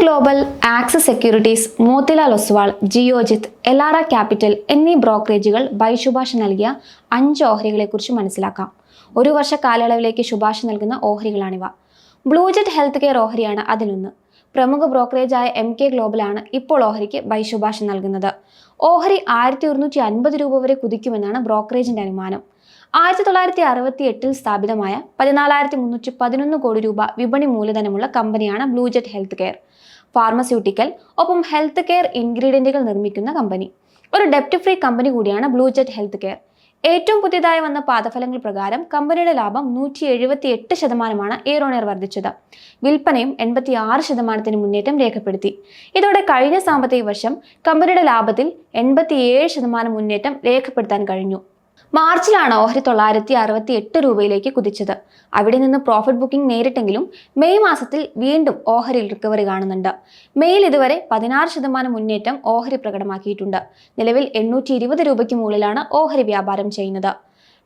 Global access securities Motilal Oswal Geojit Elara capital എന്നീ ബ്രോക്കറേജുകൾ by ശുപാർശ നൽകിയ അഞ്ച് ഓഹരികളെക്കുറിച്ച് മനസ്സിലാക്കാം. ഒരു വർഷ കാലയളവിലേക്ക് ശുപാർശ നൽകുന്ന ഓഹരികളാണിവ. ബ്ലൂജെറ്റ് ഹെൽത്ത് കെയർ ഓഹരിയാണ് അതിലൊന്ന്. പ്രമുഖ ബ്രോക്കറേജായ എം കെ ഗ്ലോബലാണ് ഇപ്പോൾ ഓഹരിക്ക് ബൈ ശുപാർശ നൽകുന്നത്. ഓഹരി ആയിരത്തി ഒരുന്നൂറ്റി അൻപത് രൂപ വരെ കുതിക്കുമെന്നാണ് ബ്രോക്കറേജിന്റെ അനുമാനം. ആയിരത്തി തൊള്ളായിരത്തി അറുപത്തി എട്ടിൽ സ്ഥാപിതമായ പതിനാലായിരത്തി മുന്നൂറ്റി പതിനൊന്ന് കോടി രൂപ വിപണി മൂലധനമുള്ള കമ്പനിയാണ് Blue Jet health care pharmaceutical ഒപ്പം ഹെൽത്ത് കെയർ ഇൻഗ്രീഡിയന്റുകൾ നിർമ്മിക്കുന്ന കമ്പനി. ഒരു ഡെപ്റ്റ് ഫ്രീ കമ്പനി കൂടിയാണ് ബ്ലൂജെറ്റ് ഹെൽത്ത് കെയർ ഏറ്റവും പുതിയതായി വന്ന പാദഫലങ്ങൾ പ്രകാരം കമ്പനിയുടെ ലാഭം നൂറ്റി എഴുപത്തി എട്ട് ശതമാനമാണ് എയറോണിയർ വർദ്ധിച്ചത്. വിൽപ്പനയും എൺപത്തി ആറ് ശതമാനത്തിന് മുന്നേറ്റം രേഖപ്പെടുത്തി. ഇതോടെ കഴിഞ്ഞ സാമ്പത്തിക വർഷം കമ്പനിയുടെ ലാഭത്തിൽ എൺപത്തിയേഴ് ശതമാനം മുന്നേറ്റം രേഖപ്പെടുത്താൻ കഴിഞ്ഞു. മാർച്ചിലാണ് ഓഹരി തൊള്ളായിരത്തി അറുപത്തി എട്ട് രൂപയിലേക്ക് കുതിച്ചത്. അവിടെ നിന്ന് പ്രോഫിറ്റ് ബുക്കിംഗ് നേരിട്ടെങ്കിലും മെയ് മാസത്തിൽ വീണ്ടും ഓഹരിയിൽ റിക്കവറി കാണുന്നുണ്ട്. മെയ്യിൽ ഇതുവരെ പതിനാറ് ശതമാനം മുന്നേറ്റം ഓഹരി പ്രകടമാക്കിയിട്ടുണ്ട്. നിലവിൽ എണ്ണൂറ്റി ഇരുപത് രൂപയ്ക്ക് മുകളിലാണ് ഓഹരി വ്യാപാരം ചെയ്യുന്നത്.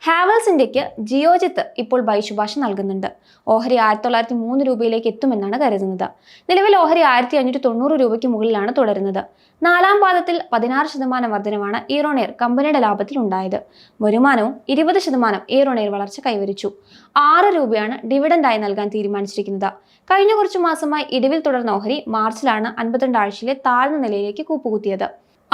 ഹാവൽസ് ഇന്ത്യയ്ക്ക് ജിയോജിത്ത് ഇപ്പോൾ ബൈശുഭാഷ നൽകുന്നുണ്ട്. ഓഹരി ആയിരത്തി തൊള്ളായിരത്തി മൂന്ന് രൂപയിലേക്ക് എത്തുമെന്നാണ് കരുതുന്നത്. നിലവിൽ ഓഹരി ആയിരത്തി അഞ്ഞൂറ്റി തൊണ്ണൂറ് രൂപയ്ക്ക് മുകളിലാണ് തുടരുന്നത്. നാലാം പാദത്തിൽ പതിനാറ് ശതമാനം വർധനമാണ് ഈറോണെയർ കമ്പനിയുടെ ലാഭത്തിൽ ഉണ്ടായത്. വരുമാനവും ഇരുപത് ശതമാനം ഈറോണെയർ വളർച്ച കൈവരിച്ചു. ആറ് രൂപയാണ് ഡിവിഡൻഡായി നൽകാൻ തീരുമാനിച്ചിരിക്കുന്നത്. കഴിഞ്ഞ കുറച്ചു മാസമായി ഇടിവിൽ തുടർന്ന ഓഹരി മാർച്ചിലാണ് അൻപത്തിരണ്ട് ആഴ്ചയിലെ താഴ്ന്ന നിലയിലേക്ക് കൂപ്പുകുത്തിയത്.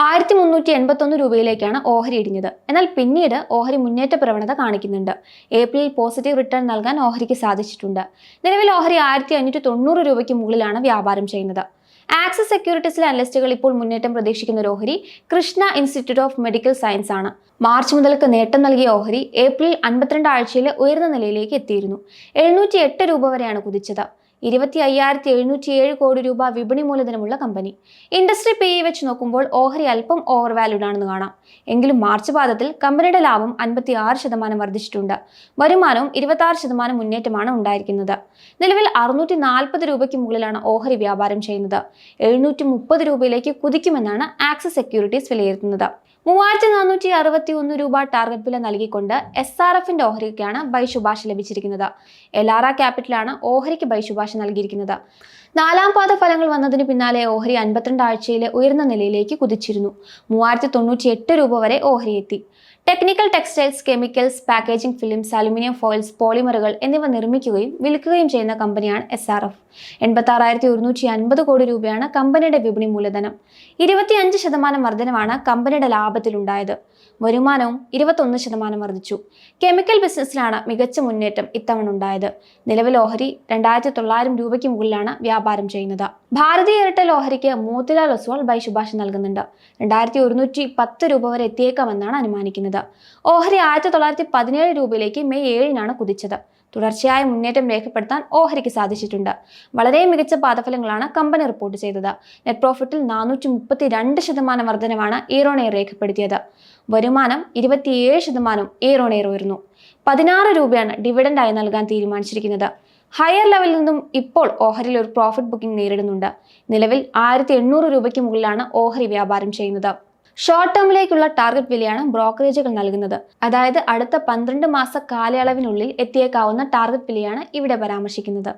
ആയിരത്തി മുന്നൂറ്റി എൺപത്തൊന്ന് രൂപയിലേക്കാണ് ഓഹരി ഇടിഞ്ഞത്. എന്നാൽ പിന്നീട് ഓഹരി മുന്നേറ്റ പ്രവണത കാണിക്കുന്നുണ്ട്. ഏപ്രിലിൽ പോസിറ്റീവ് റിട്ടേൺ നൽകാൻ ഓഹരിക്ക് സാധിച്ചിട്ടുണ്ട്. നിലവിൽ ഓഹരി ആയിരത്തി അഞ്ഞൂറ്റി തൊണ്ണൂറ് രൂപയ്ക്ക് മുകളിലാണ് വ്യാപാരം ചെയ്യുന്നത്. ആക്സിസ് സെക്യൂരിറ്റീസിലെ അനലിസ്റ്റുകൾ ഇപ്പോൾ മുന്നേറ്റം പ്രതീക്ഷിക്കുന്ന ഒരു ഓഹരി Krishna institute of medical science ആണ്. മാർച്ച് മുതൽക്ക് നേട്ടം നൽകിയ ഓഹരി ഏപ്രിൽ അൻപത്തിരണ്ട് ആഴ്ചയിലെ ഉയർന്ന നിലയിലേക്ക് എത്തിയിരുന്നു. എഴുന്നൂറ്റി എട്ട് രൂപ വരെയാണ് കുതിച്ചത്. ഇരുപത്തി അയ്യായിരത്തി എഴുന്നൂറ്റി ഏഴ് കോടി രൂപ വിപണി മൂലധനമുള്ള കമ്പനി. ഇൻഡസ്ട്രി പേ ഇ വെച്ച് നോക്കുമ്പോൾ ഓഹരി അല്പം ഓവർ വാല്യൂഡ് ആണെന്ന് കാണാം. എങ്കിലും മാർച്ച് പാദത്തിൽ കമ്പനിയുടെ ലാഭം അൻപത്തി ആറ് ശതമാനം വർദ്ധിച്ചിട്ടുണ്ട്. വരുമാനവും ഇരുപത്തി ശതമാനം മുന്നേറ്റമാണ് ഉണ്ടായിരിക്കുന്നത്. നിലവിൽ അറുന്നൂറ്റി നാൽപ്പത് രൂപയ്ക്ക് മുകളിലാണ് ഓഹരി വ്യാപാരം ചെയ്യുന്നത്. എഴുന്നൂറ്റി മുപ്പത് രൂപയിലേക്ക് കുതിക്കുമെന്നാണ് ആക്സിസ് സെക്യൂരിറ്റീസ് വിലയിരുത്തുന്നത്. മൂവായിരത്തി നാനൂറ്റി അറുപത്തി ഒന്ന് രൂപ ടാർഗറ്റ് വില നൽകിക്കൊണ്ട് എസ് ആർ എഫിന്റെ ഓഹരിക്കാണ് ബൈ ശുപാർശ ലഭിച്ചിരിക്കുന്നത് എലാറ ക്യാപിറ്റലാണ് ഓഹരിക്ക് ബൈ ശുപാർശ നൽകിയിരിക്കുന്നത്. നാലാം പാദ ഫലങ്ങൾ വന്നതിന് പിന്നാലെ ഓഹരി അൻപത്തിരണ്ട് ആഴ്ചയിലെ ഉയർന്ന നിലയിലേക്ക് കുതിച്ചിരുന്നു. മൂവായിരത്തി തൊണ്ണൂറ്റി എട്ട് രൂപ വരെ ഓഹരി എത്തി technical textiles chemicals packaging films aluminium foils പോളിമറുകൾ എന്നിവ നിർമ്മിക്കുകയും വിൽക്കുകയും ചെയ്യുന്ന കമ്പനിയാണ് എസ് ആർ എഫ് എൺപത്തി ആറായിരത്തി ഒരുന്നൂറ്റി അൻപത് കോടി രൂപയാണ് കമ്പനിയുടെ വിപണി മൂലധനം. ഇരുപത്തിയഞ്ച് ശതമാനം വർധനമാണ് കമ്പനിയുടെ ലാഭത്തിലുണ്ടായത്. വരുമാനവും ഇരുപത്തൊന്ന് ശതമാനം വർദ്ധിച്ചു കെമിക്കൽ ബിസിനസ്സിലാണ് മികച്ച മുന്നേറ്റം ഇത്തവണ ഉണ്ടായത് നിലവിൽ ഓഹരി രണ്ടായിരത്തി തൊള്ളായിരം രൂപയ്ക്ക് മുകളിലാണ് വ്യാപാരം ചെയ്യുന്നത്. ഭാരതീയ എയർടെൽ ഓഹരിക്ക് മോത്തിലാൽ ഒസ്വാൾ ബൈ ശുപാർശ നൽകുന്നുണ്ട്. രണ്ടായിരത്തി ഒരുന്നൂറ്റി പത്ത് രൂപ വരെ എത്തിയേക്കാമെന്നാണ് അനുമാനിക്കുന്നത്. ഓഹരി ആയിരത്തി തൊള്ളായിരത്തി പതിനേഴ് രൂപയിലേക്ക് മെയ് ഏഴിനാണ് കുതിച്ചത്. തുടർച്ചയായ മുന്നേറ്റം രേഖപ്പെടുത്താൻ ഓഹരിക്ക് സാധിച്ചിട്ടുണ്ട്. വളരെ മികച്ച പാദഫലങ്ങളാണ് കമ്പനി റിപ്പോർട്ട് ചെയ്തത്. നെറ്റ് പ്രോഫിറ്റിൽ നാനൂറ്റി മുപ്പത്തി രണ്ട് ശതമാനം വർധനമാണ് ഈറോണെയർ രേഖപ്പെടുത്തിയത്. വരുമാനം ഇരുപത്തിയേഴ് ശതമാനം ഈറോണെയർ ഉയർന്നു. പതിനാറ് രൂപയാണ് ഡിവിഡൻഡായി നൽകാൻ തീരുമാനിച്ചിരിക്കുന്നത്. ഹയർ ലെവലിൽ നിന്നും ഇപ്പോൾ ഓഹരിയിൽ ഒരു പ്രോഫിറ്റ് ബുക്കിംഗ് നേരിടുന്നുണ്ട്. നിലവിൽ ആയിരത്തി രൂപയ്ക്ക് മുകളിലാണ് ഓഹരി വ്യാപാരം ചെയ്യുന്നത്. ഷോർട്ട് ടേമിലേക്കുള്ള ടാർഗറ്റ് വിലയാണ് ബ്രോക്കറേജുകൾ നൽകുന്നത്. അതായത് അടുത്ത പന്ത്രണ്ട് മാസ കാലയളവിനുള്ളിൽ എത്തിയേക്കാവുന്ന ടാർഗറ്റ് വിലയാണ് ഇവിടെ പരാമർശിക്കുന്നത്.